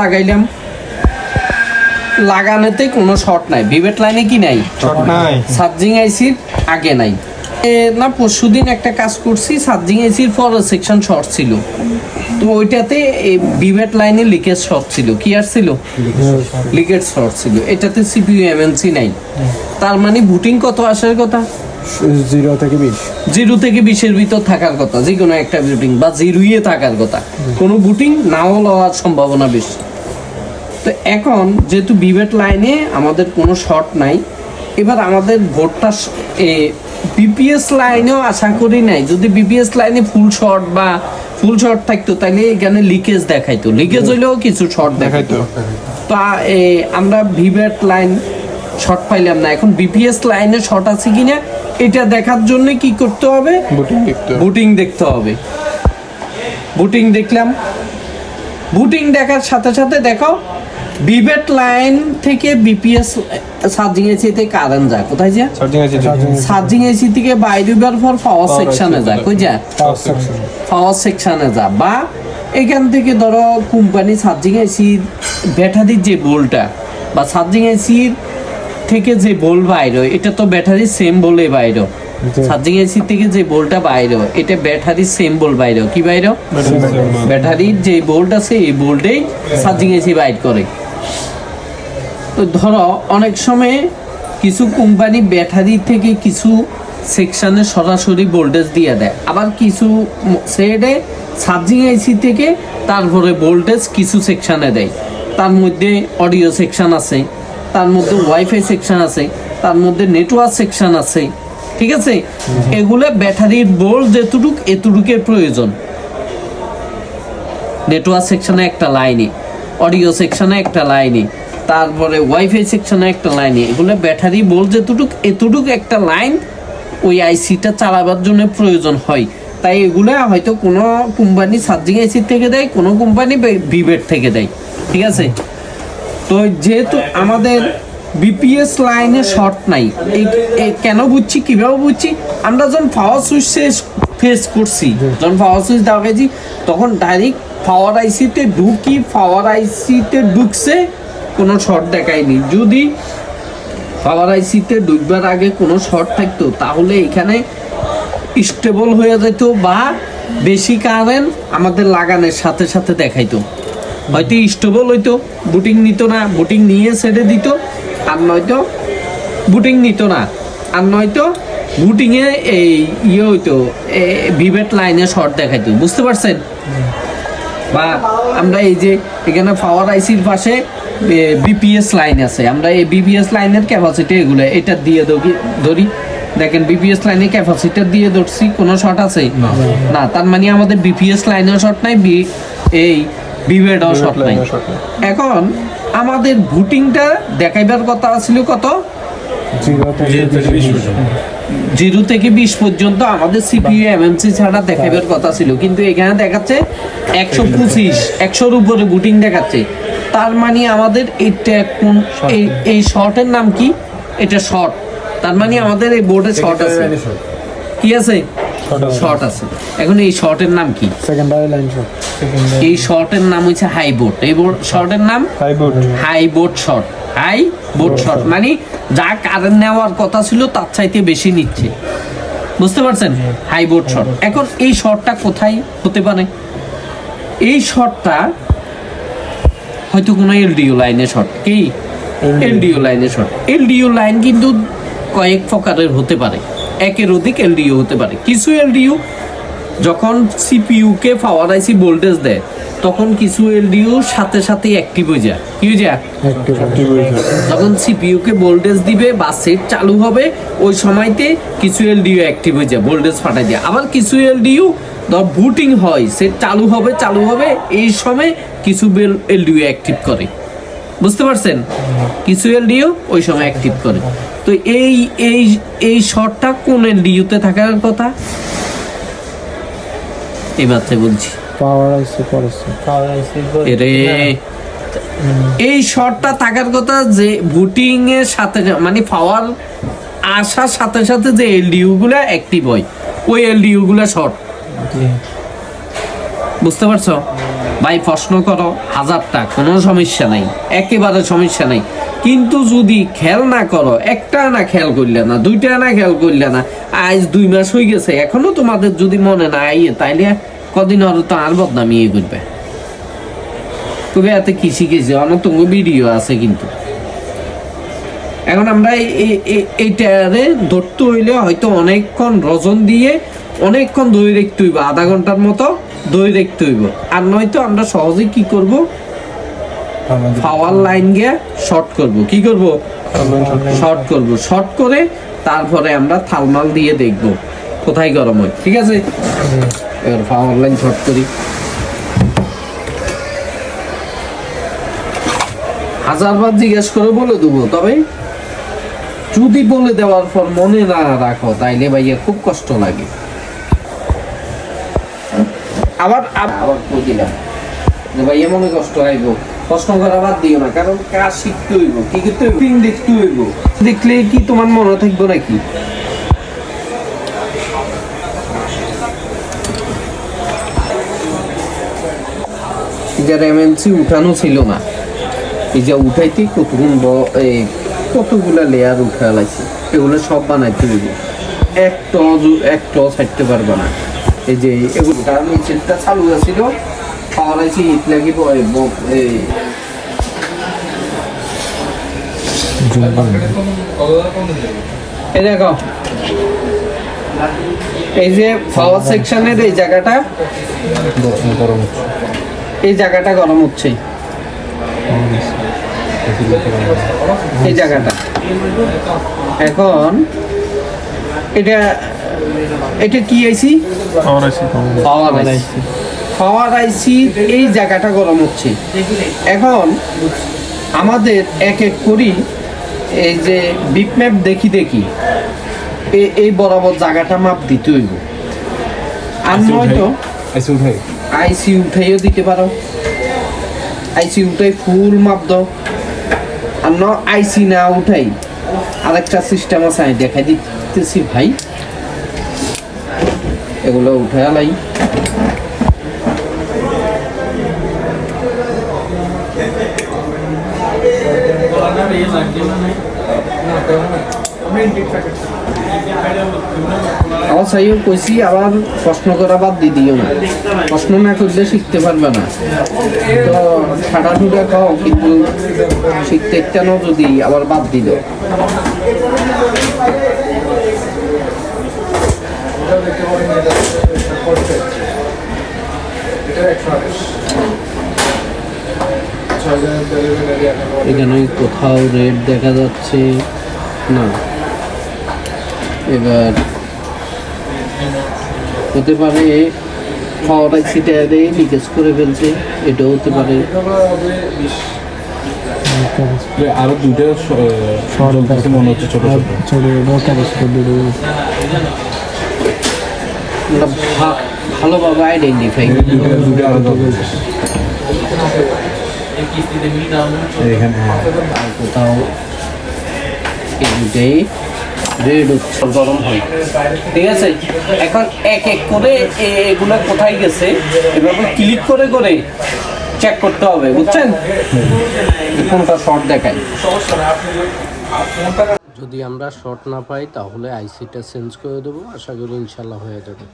লাগাইলাম। লাগানোতে কোনো শর্ট নাই। বিভেট লাইনে কি নাই? শর্ট নাই। সার্জিং আইসির আগে নাই। না পরশুদিন একটা কাজ করছি সার্জিং আইসির পর সেকশন শর্ট ছিল। তো ওইটাতে বিভেট লাইনে লিকেজ শর্ট ছিল। কি আর ছিল? লিকেজ শর্ট ছিল। এটাতে সিপিইউ এমএনসি নাই। তার মানে বুটিং কত আসার কথা? জিরো থেকে বিশ। জিরো থেকে বিশের ভিতর থাকার কথা যে কোনো একটা বুটিং বা জিরোয়ে থাকার কথা। কোনো বুটিং নাও লওয়ার সম্ভাবনা বেশি। তো এখন যেহেতু বিভেট লাইনে আমাদের কোনো শর্ট নাই এবার আমাদের ভোটটা বিপিএস লাইনেও আশা করি নাই। যদি বিপিএস লাইনে ফুল শর্ট বা ফুল শর্ট থাকতো তাহলে এখানে লিকেজ দেখাইতো। লিকেজ হইলেও কিছু শর্ট দেখাইতো। তা আমরা ভিভেট লাইন শর্ট পাইলাম না। এখন বিপিএস লাইনে শর্ট আছে কিনা এটা দেখার জন্য কি করতে হবে? বুটিং দেখতে হবে। বুটিং দেখতে হবে। বুটিং দেখলাম। বুটিং দেখার সাথে সাথে দেখো বিভেট লাইন থেকে বিপিএস চার্জিং এসিতে কারেন্ট যায়। কোথায় যায়? সার্জিং এসি থেকে। বাইরে বের পর পাওয়ার সেকশনে যায়। কই যায়? সেকশন পাওয়ার সেকশনে যা বা এখান থেকে ধরো কোম্পানি চার্জিং এসির ব্যাটারির যে বোলটা বা সার্জিং এসির থেকে যে বোল বাইর এটা তো ব্যাটারির সেম বলে বাইর সার্জিং চার্জিং এসি থেকে যে বোলটা বাইর এটা ব্যাটারির সেম বল বাইর কি বাইর ব্যাটারির যে বোল্ট আছে এই বোল্টেই চার্জিং এসি বাইর করে। তো ধরো অনেক সময় কিছু কোম্পানি ব্যাটারি থেকে কিছু সেকশনে সরাসরি ভোল্টেজ দিয়ে দেয়। আবার কিছু সেটে চার্জিং এসি থেকে তারপরে ভোল্টেজ কিছু সেকশানে দেয়। তার মধ্যে অডিও সেকশন আছে তার মধ্যে ওয়াইফাই সেকশন আছে তার মধ্যে নেটওয়ার্ক সেকশন আছে ঠিক আছে? এগুলো ব্যাটারির বোল্ট যেটুক এতটুকের প্রয়োজন। নেটওয়ার্ক সেকশানে একটা লাইনে অডিও সেকশনে একটা লাইনে তারপরে ওয়াইফাই সেকশনে একটা লাইনে এগুলো ব্যাটারি বল যেতটুক এতটুক একটা লাইন ওই আইসিটা চালাবার জন্য প্রয়োজন হয়। তাই এগুলো হয়তো কোনো কোম্পানি চার্জিং আইসি থেকে দেয় কোনো কোম্পানি ভিভেট থেকে দেয়। ঠিক আছে? তো যেহেতু আমাদের বিপিএস লাইনে শর্ট নাই কেন বুঝছি কীভাবে বুঝছি? আমরা যখন পাওয়ার সুইচ ফেস করছি যখন পাওয়ার সুইচ দেওয়া গেছি তখন ডাইরেক্ট পাওয়ার আইসিতে ঢুকি পাওয়ার আইসিতে ঢুকছে, কোনো শর্ট দেখায়নি। যদি পাওয়ার আইসিতে ঢুকবার আগে কোনো শর্ট থাকতো, তাহলে এখানে স্টেবল হয়ে যেত বা বেশি কারেন্ট আমাদের লাগানোর সাথে সাথে দেখাইতো। হয়তো স্টেবল হইতো বুটিং নিত না বুটিং নিয়ে ছেড়ে দিত, আর নয়তো বুটিং নিত না, আর নয়তো বুটিংয়ে এই ইয়ে হইতো ভিভেট লাইনে শর্ট দেখাইতো। বুঝতে পারছেন? বা আমরা এই যে এখানে পাওয়ার আইসির পাশে বিপিএস লাইন আছে। আমরা এই বিপিএস লাইনের ক্যাপাসিটি এগুলো এটা দিয়ে ধরি ধরি। দেখেন বিপিএস লাইনে ক্যাপাসিটার দিয়ে ধরছি কোনো শর্ট আছে? না। তার মানে আমাদের বিপিএস লাইনেও শর্ট নাই বি এই বিভেডও শর্ট নাই। এখন আমাদের বুটিংটা দেখাইবার কথা ছিল কত? জিরো থেকে বিশ পর্যন্ত আমাদের সিপিইউ এমএমসি ছাড়া দেখাবার কথা ছিল। কিন্তু এখানে দেখাচ্ছে একশো পঁচিশ একশোর উপরে বুটিং দেখাচ্ছে। তার মানে আমাদের এটা কোন এই এই শর্টের নাম কি? এটা শর্ট। তার মানে আমাদের এই বোর্ডে শর্ট আছে। কি আছে? শর্ট আছে। এখন এই শর্টের নাম কি? সেকেন্ডারি লাইন শট এই শর্টের নাম হচ্ছে হাই বোর্ড এই বোর্ড শর্টের নাম high board short high board short মানে যা কারেন্ট নেওয়ার কথা ছিল তার চাইতে বেশি নিচ্ছে। বুঝতে পারছেন? হাই বোর্ড শট এখন এই শটটা কোথায় হতে পারে? এই শটটা হয়তো কোনো এলডিও লাইনে শট কি? এলডিও। লাইনে শট এলডিও লাইন কিন্তু কয়েক প্রকারের হতে পারে। একের অধিক এলডিও হতে পারে। কিছু এলডিও যখন সিপিইউ কে পাওয়ার আইসি ভোল্টেজ দেয় তখন কিছু এলডিও সাথে সাথে অ্যাক্টিভ হয়ে যায়। কি হয়ে যায়? যখন সিপিইউ কে ভোল্টেজ দিবে বা সেট চালু হবে ওই সময়তে কিছু এলডিও অ্যাক্টিভ হয়ে যায় ভোল্টেজ ফাটাই দিয়ে আবার কিছু এলডিও ধর বুটিং হয় সেট চালু হবে চালু হবে এই সময় কিছু বেল এলডিও অ্যাক্টিভ করে। বুঝতে পারছেন? কিছু এলডিও ওই সময় অ্যাক্টিভ করে। তো এই এই এই শর্টটা কোন এলডিওতে থাকার কথা? এই মাত্রে বলছি। পাওয়ার আইসি এই শর্টটা থাকার কথা যে বুটিং এর সাথে মানে পাওয়ার আসার সাথে সাথে যে এলডিইউ গুলা অ্যাক্টিভ হয় ওই এলডিইউ গুলা শর্ট বুঝতে পারছ? ভাই প্রশ্ন করো হাজারটা কোনো সমস্যা নাই একেবারে সমস্যা নাই। কিন্তু যদি খেয়াল না করো, একটা না খেয়াল করলে না, দুইটা না খেয়াল করলে না, আজ দুই মাস হয়ে গেছে, এখনও তোমাদের যদি মনে না আইয়ে, তাইলে কদিন আরও তো আর বদনামি ইয়ে করবে। তবে এতে কি শিখেছি অনেক তোমার ভিডিও আছে কিন্তু। এখন আমরা এই- এই- এই- এইটারে ধরতে হইলে হয়তো অনেকক্ষণ রজন দিয়ে, অনেকক্ষণ দই রাখতে হইব, আধা ঘণ্টার মতো দই রাখতে হইব। আর নয়তো আমরা সহজে কি করব? পাওয়ার লাইন গিয়ে শর্ট করব। কি করব? শর্ট করব। শর্ট করে তারপরে আমরা থালমাল দিয়ে দেখব। কোথায় গরম হয় ঠিক আছে? এবার পাওয়ার লাইন শর্ট করি। হাজারবার জিজ্ঞেস করে বলে দেবো তবে যদি বলে দেওয়ার পর মনে না রাখো তাইলে ভাইয়া খুব কষ্ট লাগে। আবার আব- আবার কই দিলাম? ভাইয়া মনে কষ্ট আইব প্রশ্ন করা বাদ দিও না কারণ কাজ শিখতে হইব কি করতে হইব? পিং দেখতে হইব। দেখলে কি তোমার মনে থাকবে নাকি? যারা এমএনসি উঠানো ছিল না এই যে উঠাইতে কতগুণ ব- এই কতগুলা লেয়ার উঠা লাগছে এগুলো সব বানাইতে হইব। একটা একটা ছাড়তে পারবে না। এই যে এগুলো এই চালু আছিল পাওয়ার আছে ইট লাগি ব- ব- এই। এই দেখো। এই যে পাওয়ার সেকশনের এই জায়গাটা এই জায়গাটা গরম হচ্ছে। এই জায়গাটা। এখন এটা এটা কি আইসি? পাওয়ার আইসি পাওয়ার আইসি। এই জায়গাটা গরম হচ্ছে। এখন আমাদের এক এক করি এই যে বিপ ম্যাপ দেখি দেখি এই বরাবর জায়গাটা মাপ দিতে হইব। আর নয়তো আইসি উঠাইও দিতে পারো। আইসি উঠাই ফুল মাপ দাও। আর ন আইসি না উঠাই আরেকটা সিস্টেম আছে আমি দেখাই দিতেছি ভাই। এগুলো লাই আমার সাইও কইছি আবার প্রশ্ন করা বাদ দি দিও না। প্রশ্ন না করলে শিখতে পারবে না। তো ঠাটা ঠুটা খাও কিন্তু শিখতে কেন যদি আবার বাদ দিল। এখানে কোথাও রেড দেখা যাচ্ছে। না। এবার হতে পারে পাওয়ার আইসিটা লিকেজ করে ফেলছে। এটাও হতে পারে। আরও দুইটা জ্বলতেছে মনে হচ্ছে ছোট ছোট। দুটো ভালোভাবে আইডেন্টিফাই আরও জ্বলতেছে এখানে কোথাও দুটাই রেড গরম হয় ঠিক আছে এখন এক এক করে এ- এগুলো কোথায় গেছে এভাবে ক্লিক করে করে চেক করতে হবে বুঝছেন? কোনটা শর্ট দেখায়। যদি আমরা শর্ট না পাই তাহলে আইসিটা চেঞ্জ করে দেবো। আশা করি ইনশাল্লাহ হয়ে যাবে।